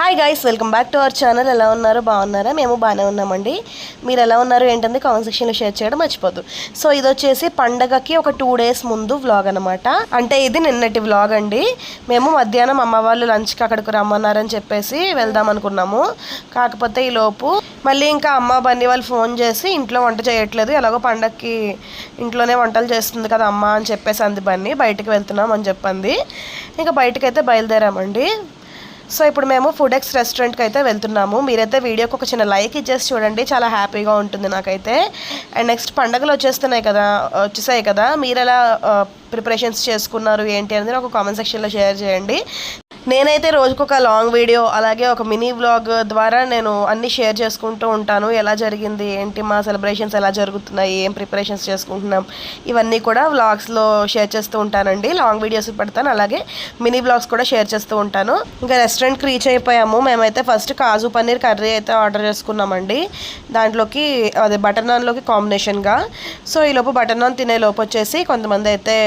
Hi guys welcome back to our channel ఎలా ఉన్నారు? బాగున్నారా? మేము బాగానే ఉన్నామండి. మీరు ఎలా ఉన్నారు? ఏంటంటే కామెంట్ సెక్షన్లో షేర్ చేయడం మర్చిపోద్దు. సో ఇది వచ్చేసి పండగకి ఒక టూ డేస్ ముందు వ్లాగ్ అనమాట అంటే ఇది నిన్నటి వ్లాగ్ అండి. మేము మధ్యాహ్నం అమ్మ వాళ్ళు లంచ్కి అక్కడికి రమ్మన్నారని చెప్పేసి వెళ్దాం అనుకున్నాము. కాకపోతే ఈ లోపు మళ్ళీ ఇంకా అమ్మ బండి వాళ్ళు ఫోన్ చేసి ఇంట్లో వంట చేయట్లేదు. ఎలాగో పండగకి ఇంట్లోనే వంటలు చేస్తుంది కదా అమ్మ అని చెప్పేసి అంది బన్నీ. బయటకు వెళ్తున్నాం అని చెప్పింది. ఇంకా బయటకైతే అయితే బయలుదేరామండి. సో ఇప్పుడు మేము ఫుడ్ ఎక్స్ రెస్టారెంట్కి అయితే వెళ్తున్నాము. మీరైతే వీడియోకి ఒక చిన్న లైక్ ఇచ్చేసి చూడండి. చాలా హ్యాపీగా ఉంటుంది నాకైతే. అండ్ నెక్స్ట్ పండగలు వచ్చేస్తున్నాయి కదా వచ్చేసాయి కదా. మీరు ఎలా ప్రిపరేషన్స్ చేసుకున్నారు ఏంటి అనేది ఒక కామెంట్ సెక్షన్లో షేర్ చేయండి. నేనైతే రోజుకు ఒక లాంగ్ వీడియో అలాగే ఒక మినీ వ్లాగ్ ద్వారా నేను అన్ని షేర్ చేసుకుంటూ ఉంటాను. ఎలా జరిగింది ఏంటి మా సెలబ్రేషన్స్ ఎలా జరుగుతున్నాయి ఏం ప్రిపరేషన్స్ చేసుకుంటున్నాం ఇవన్నీ కూడా వ్లాగ్స్లో షేర్ చేస్తూ ఉంటానండి. లాంగ్ వీడియోస్ పెడతాను అలాగే మినీ వ్లాగ్స్ కూడా షేర్ చేస్తూ ఉంటాను. ఇంకా రెస్టారెంట్కి రీచ్ అయిపోయాము. మేమైతే ఫస్ట్ కాజు పన్నీర్ కర్రీ అయితే ఆర్డర్ చేసుకున్నామండి. దాంట్లోకి అదే బటర్ నాన్లోకి కాంబినేషన్గా. సో ఈ లోపు బటర్ నాన్ తినే లోపు వచ్చేసి కొంతమంది అయితే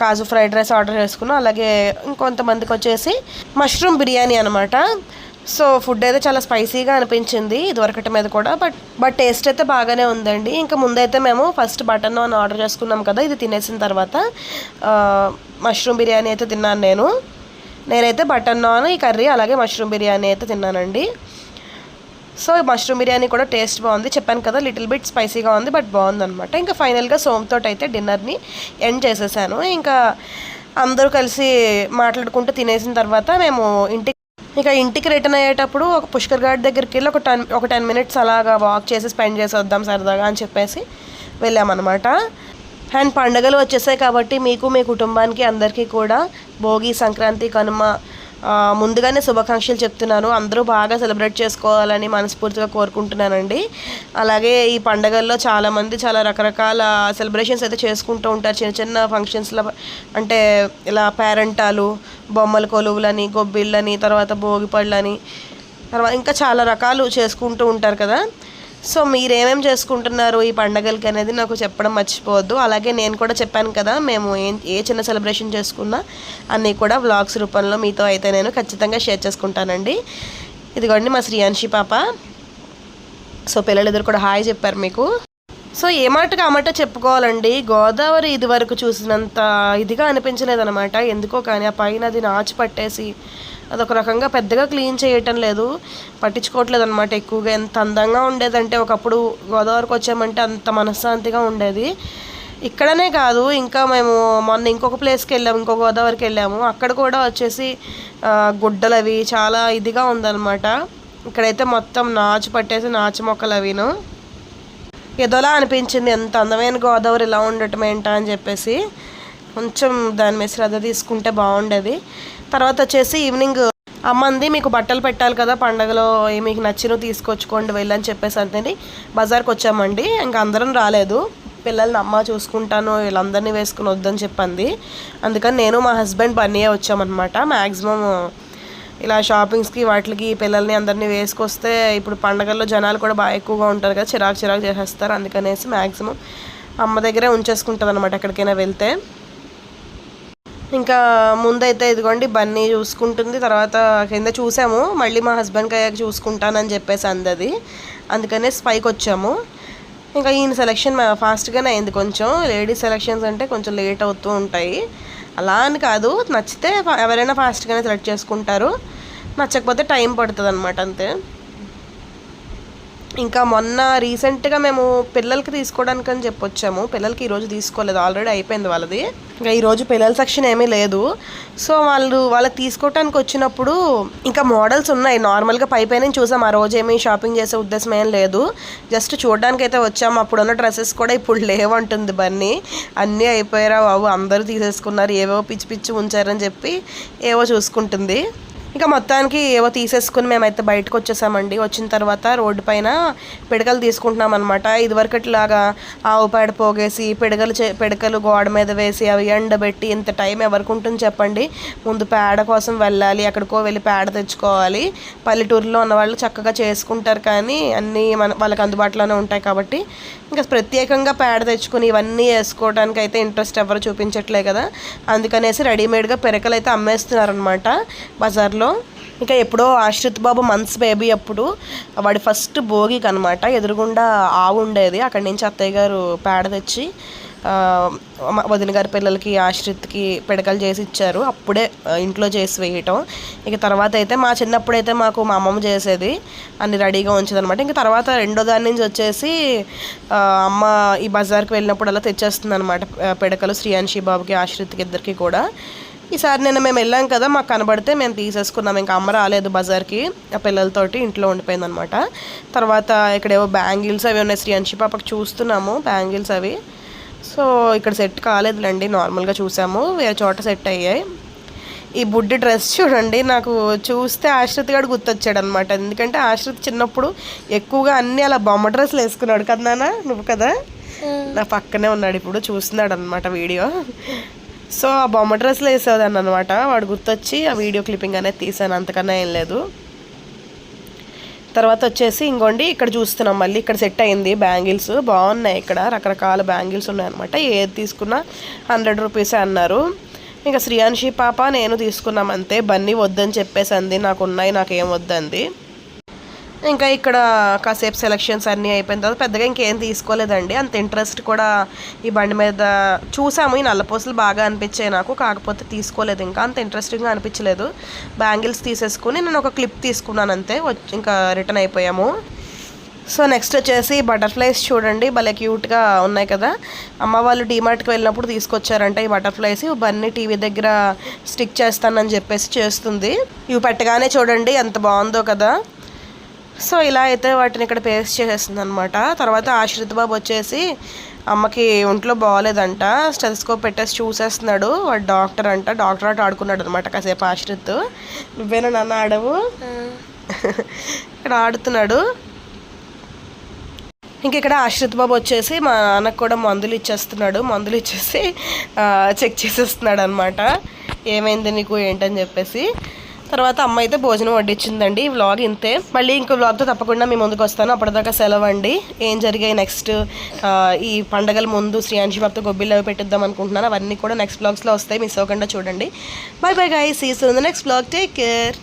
కాజు ఫ్రైడ్ రైస్ ఆర్డర్ చేసుకున్నాం. అలాగే ఇంకొంతమందికి వచ్చేసి మష్రూమ్ బిర్యానీ అనమాట సో ఫుడ్ అయితే చాలా స్పైసీగా అనిపించింది ఇదివరకటి మీద కూడా. బట్ బట్ టేస్ట్ అయితే బాగానే ఉందండి. ఇంకా ముందైతే మేము ఫస్ట్ బటర్ నాన్ ఆర్డర్ చేసుకున్నాం కదా ఇది తినేసిన తర్వాత మష్రూమ్ బిర్యానీ అయితే తిన్నాను నేను. నేనైతే బటర్ నాన్ ఈ కర్రీ అలాగే మష్రూమ్ బిర్యానీ అయితే తిన్నానండి. సో మష్రూమ్ బిర్యానీ కూడా టేస్ట్ బాగుంది. చెప్పాను కదా లిటిల్ బిట్ స్పైసీగా ఉంది బట్ బాగుందనమాట ఇంకా ఫైనల్గా సోమ్తో అయితే డిన్నర్ని ఎండ్ చేసేసాను. ఇంకా అందరూ కలిసి మాట్లాడుకుంటూ తినేసిన తర్వాత మేము ఇంటికి ఇక ఇంటికి రిటర్న్ అయ్యేటప్పుడు ఒక పుష్కర్ ఘాట్ దగ్గరికి వెళ్ళి ఒక టెన్ ఒక టెన్ మినిట్స్ అలాగా వాక్ చేసి స్పెండ్ చేసి వద్దాం సరదాగా అని చెప్పేసి వెళ్ళామన్నమాట. అండ్ పండుగలు వచ్చేసాయి కాబట్టి మీకు మీ కుటుంబానికి అందరికీ కూడా భోగి సంక్రాంతి కనుమ ముందుగానే శుభాకాంక్షలు చెప్తున్నాను. అందరూ బాగా సెలబ్రేట్ చేసుకోవాలని మనస్ఫూర్తిగా కోరుకుంటున్నానండి. అలాగే ఈ పండగల్లో చాలామంది చాలా రకరకాల సెలబ్రేషన్స్ అయితే చేసుకుంటూ ఉంటారు. చిన్న చిన్న ఫంక్షన్స్లో అంటే ఇలా పేరెంటాలు బొమ్మల కొలువులని గొబ్బిళ్ళని తర్వాత భోగి పళ్ళని తర్వాత ఇంకా చాలా రకాలు చేసుకుంటూ ఉంటారు కదా. సో మీరేమేం చేసుకుంటున్నారు ఈ పండగలకి అనేది నాకు చెప్పడం మర్చిపోవద్దు. అలాగే నేను కూడా చెప్పాను కదా మేము ఏ ఏ చిన్న సెలబ్రేషన్ చేసుకున్నా అన్నీ కూడా వ్లాగ్స్ రూపంలో మీతో అయితే నేను ఖచ్చితంగా షేర్ చేసుకుంటానండి. ఇదిగోండి మా శ్రీయాన్షి పాప. సో పిల్లలిద్దరు కూడా హాయ్ చెప్పారు మీకు. సో ఏ మాటకు ఆ మాట చెప్పుకోవాలండి? గోదావరి ఇది వరకు చూసినంత ఇదిగా అనిపించలేదన్నమాట. ఎందుకో కానీ ఆ పైన అది నాచు పట్టేసి అదొక రకంగా పెద్దగా క్లీన్ చేయటం లేదు. పట్టించుకోవట్లేదు అనమాట ఎక్కువగా. ఎంత అందంగా ఉండేదంటే ఒకప్పుడు గోదావరికి వచ్చామంటే అంత మనశ్శాంతిగా ఉండేది. ఇక్కడనే కాదు ఇంకా మేము మొన్న ఇంకొక ప్లేస్కి వెళ్ళాము ఇంకో గోదావరికి వెళ్ళాము. అక్కడ కూడా వచ్చేసి గుడ్డలు అవి చాలా ఇదిగా ఉందన్నమాట. ఇక్కడైతే మొత్తం నాచు పట్టేసి నాచు మొక్కలు అవిను. ఏదోలా అనిపించింది ఎంత అందమైన గోదావరి ఇలా ఉండటం ఏంటా అని చెప్పేసి. కొంచెం దాని మీద శ్రద్ధ తీసుకుంటే బాగుండేది. తర్వాత వచ్చేసి ఈవినింగ్ అమ్మంది మీకు బట్టలు పెట్టాలి కదా పండగలో ఏ మీకు నచ్చినవి తీసుకొచ్చుకోండి వెళ్ళని చెప్పేసి అంతేని బజార్కి వచ్చామండి. ఇంకా అందరం రాలేదు. పిల్లల్ని అమ్మ చూసుకుంటాను వీళ్ళందరినీ వేసుకుని వద్దని చెప్పింది. అందుకని నేను మా హస్బెండ్ బన్నీయే వచ్చామన్నమాట. మ్యాక్సిమం ఇలా షాపింగ్స్కి వాటికి పిల్లల్ని అందరినీ వేసుకొస్తే ఇప్పుడు పండగల్లో జనాలు కూడా బాగా ఎక్కువగా ఉంటారు కదా చిరాకు చిరాకు చేసేస్తారు. అందుకనేసి మ్యాక్సిమం అమ్మ దగ్గరే ఉంచేసుకుంటుంది అనమాట ఎక్కడికైనా వెళ్తే. ఇంకా ముందైతే ఇదిగోండి బన్నీ చూసుకుంటుంది. తర్వాత కింద చూసాము మళ్ళీ మా హస్బెండ్కి అయ్యాక చూసుకుంటానని చెప్పేసి అందది అందుకనే స్పైక్ వచ్చాము. ఇంకా ఈయన సెలెక్షన్ ఫాస్ట్గానే అయింది కొంచెం. లేడీస్ సెలెక్షన్స్ అంటే కొంచెం లేట్ అవుతూ ఉంటాయి. అలా అని కాదు నచ్చితే ఎవరైనా ఫాస్ట్గానే సెలెక్ట్ చేసుకుంటారు. నచ్చకపోతే టైం పడుతుంది అనమాట అంతే. ఇంకా మొన్న రీసెంట్గా మేము పిల్లలకి తీసుకోవడానికి అని చెప్పొచ్చాము. పిల్లలకి ఈరోజు తీసుకోలేదు. ఆల్రెడీ అయిపోయింది వాళ్ళది. ఇంకా ఈరోజు పిల్లల సెక్షన్ ఏమీ లేదు. సో వాళ్ళు వాళ్ళకి తీసుకోవటానికి వచ్చినప్పుడు ఇంకా మోడల్స్ ఉన్నాయి. నార్మల్గా పై పైన చూసాం. ఆ రోజు ఏమీ షాపింగ్ చేసే ఉద్దేశం ఏం లేదు. జస్ట్ చూడడానికి అయితే వచ్చాము అప్పుడున్న డ్రెస్సెస్ కూడా ఇప్పుడు లేవంటుంది బన్నీ. అన్నీ అయిపోయారా బాబు. అందరూ తీసేసుకున్నారు. ఏవో పిచ్చి పిచ్చి ఉంచారని చెప్పి ఏవో చూసుకుంటుంది. ఇంకా మొత్తానికి ఏవో తీసేసుకుని మేమైతే బయటకు వచ్చేసామండి. వచ్చిన తర్వాత రోడ్డు పైన పిడకలు తీసుకుంటున్నాం అనమాట ఇదివరకట్లాగా ఆవు పేడ పోగేసి పిడకలు చే పిడకలు గోడ మీద వేసి అవి ఎండబెట్టి ఇంత టైం ఎవరికి ఉంటుంది చెప్పండి. ముందు పేడ కోసం వెళ్ళాలి ఎక్కడికో వెళ్ళి పేడ తెచ్చుకోవాలి. పల్లెటూరులో ఉన్న వాళ్ళు చక్కగా చేసుకుంటారు కానీ అన్నీ మన వాళ్ళకి అందుబాటులోనే ఉంటాయి కాబట్టి ఇంకా ప్రత్యేకంగా పేడ తెచ్చుకుని ఇవన్నీ వేసుకోవడానికి అయితే ఇంట్రెస్ట్ ఎవరు చూపించట్లే కదా. అందుకనేసి రెడీమేడ్గా పిరకలు అయితే అమ్మేస్తున్నారనమాట బజార్లో ఇంకా ఎప్పుడో ఆశ్రిత్ బాబు మంత్స్ బేబీ అప్పుడు వాడి ఫస్ట్ భోగికి అనమాట ఎదురుగుండా ఆవు ఉండేది. అక్కడి నుంచి అత్తయ్య గారు పేడ తెచ్చి వదిన గారి పిల్లలకి ఆశ్రిత్కి పిడకలు చేసి ఇచ్చారు. అప్పుడే ఇంట్లో చేసి వేయటం. ఇక తర్వాత అయితే మా చిన్నప్పుడు అయితే మాకు మా అమ్మమ్మ చేసేది. అన్ని రెడీగా ఉంచేది అనమాట ఇంకా తర్వాత రెండో దాని నుంచి వచ్చేసి అమ్మ ఈ బజార్కి వెళ్ళినప్పుడు అలా తెచ్చేస్తుంది అనమాట పిడకలు శ్రీయాన్షి బాబుకి ఆశ్రిత్కి ఇద్దరికి కూడా. ఈసారి నిన్న మేము వెళ్ళాం కదా మాకు కనబడితే మేము తీసేసుకున్నాం. ఇంకా అమ్మ రాలేదు బజార్కి. ఆ పిల్లలతోటి ఇంట్లో ఉండిపోయింది అనమాట తర్వాత ఇక్కడేవో బ్యాంగిల్స్ అవి ఉన్నాయి. శ్రీయాన్షి పాపకి చూస్తున్నాము బ్యాంగిల్స్ అవి. సో ఇక్కడ సెట్ కాలేదులేండి నార్మల్గా చూసాము. వేరే చోట సెట్ అయ్యాయి. ఈ బుడ్డి డ్రెస్ చూడండి నాకు చూస్తే ఆశ్రిత్ గారు గుర్తొచ్చాడు అనమాట ఎందుకంటే ఆశ్రిత్ చిన్నప్పుడు ఎక్కువగా అన్ని అలా బొమ్మ డ్రెస్సులు వేసుకున్నాడు కదా నాన్న నువ్వు కదా? నా పక్కనే ఉన్నాడు ఇప్పుడు చూస్తున్నాడు అనమాట వీడియో. సో ఆ బొమ్మ డ్రెస్లో వేసేదాన్ని అనమాట వాడు గుర్తొచ్చి ఆ వీడియో క్లిప్పింగ్ అనేది తీసాను అంతకన్నా ఏం లేదు. తర్వాత వచ్చేసి ఇంకోండి ఇక్కడ చూస్తున్నాం మళ్ళీ ఇక్కడ సెట్ అయింది బ్యాంగిల్స్. బాగున్నాయి ఇక్కడ రకరకాల బ్యాంగిల్స్ ఉన్నాయన్నమాట. ఏది తీసుకున్నా హండ్రెడ్ రూపీసే అన్నారు. ఇంకా శ్రీయాన్షి పాప నేను తీసుకున్నాం అంతే బన్నీ వద్దని చెప్పేసి అంది నాకు ఉన్నాయి నాకేం వద్దంది. ఇంకా ఇక్కడ కాసేపు సెలక్షన్స్ అన్నీ అయిపోయిన తర్వాత పెద్దగా ఇంకేం తీసుకోలేదండి. అంత ఇంట్రెస్ట్ కూడా ఈ బండి మీద చూసాము. ఈ నల్లపూసలు బాగా అనిపించాయి నాకు. కాకపోతే తీసుకోలేదు. ఇంకా అంత ఇంట్రెస్టింగ్గా అనిపించలేదు. బ్యాంగిల్స్ తీసేసుకుని నేను ఒక క్లిప్ తీసుకున్నాను అంతే. వచ్చి ఇంకా రిటర్న్ అయిపోయాము. సో నెక్స్ట్ వచ్చేసి బటర్ఫ్లైస్ చూడండి. భలే క్యూట్గా ఉన్నాయి కదా. అమ్మ వాళ్ళు డీమార్ట్కి వెళ్ళినప్పుడు తీసుకొచ్చారంట ఈ బటర్ఫ్లైస్ బన్నీ టీవీ దగ్గర స్టిక్ చేస్తానని చెప్పేసి చేస్తుంది. ఇవి పెట్టగానే చూడండి ఎంత బాగుందో కదా. సో ఇలా అయితే వాటిని ఇక్కడ పేస్ట్ చేసేస్తుంది అనమాట తర్వాత ఆశ్రిత్ బాబు వచ్చేసి అమ్మకి ఒంట్లో బాగోలేదంట స్టెస్కోప్ పెట్టేసి చూసేస్తున్నాడు. వాడు డాక్టర్ అంట డాక్టర్ ఆట ఆడుకున్నాడు అనమాట కాసేపు ఆశ్రిత్. నువ్వేనా నన్ను ఆడవు? ఇక్కడ ఆడుతున్నాడు. ఇంక ఇక్కడ ఆశ్రిత్ బాబు వచ్చేసి మా నాన్నకు కూడా మందులు ఇచ్చేస్తున్నాడు. మందులు ఇచ్చేసి చెక్ చేసేస్తున్నాడు అనమాట ఏమైంది నీకు ఏంటని చెప్పేసి. తర్వాత అమ్మ అయితే భోజనం వడ్డించిందండి ఈ వ్లాగ్ ఇంతే. మళ్ళీ ఇంకో వ్లాగ్తో తప్పకుండా మీ ముందుకు వస్తాను. అప్పటిదాకా సెలవు అండి ఏం జరిగాయి నెక్స్ట్ ఈ పండగల ముందు శ్రీయాంశి బాబుతో గొబ్బిళ్ళు అవి పెట్టిద్దాం అనుకుంటున్నాను. అవన్నీ కూడా నెక్స్ట్ బ్లాగ్స్లో వస్తాయి. మిస్ అవ్వకుండా చూడండి. Bye bye guy see so next blog take care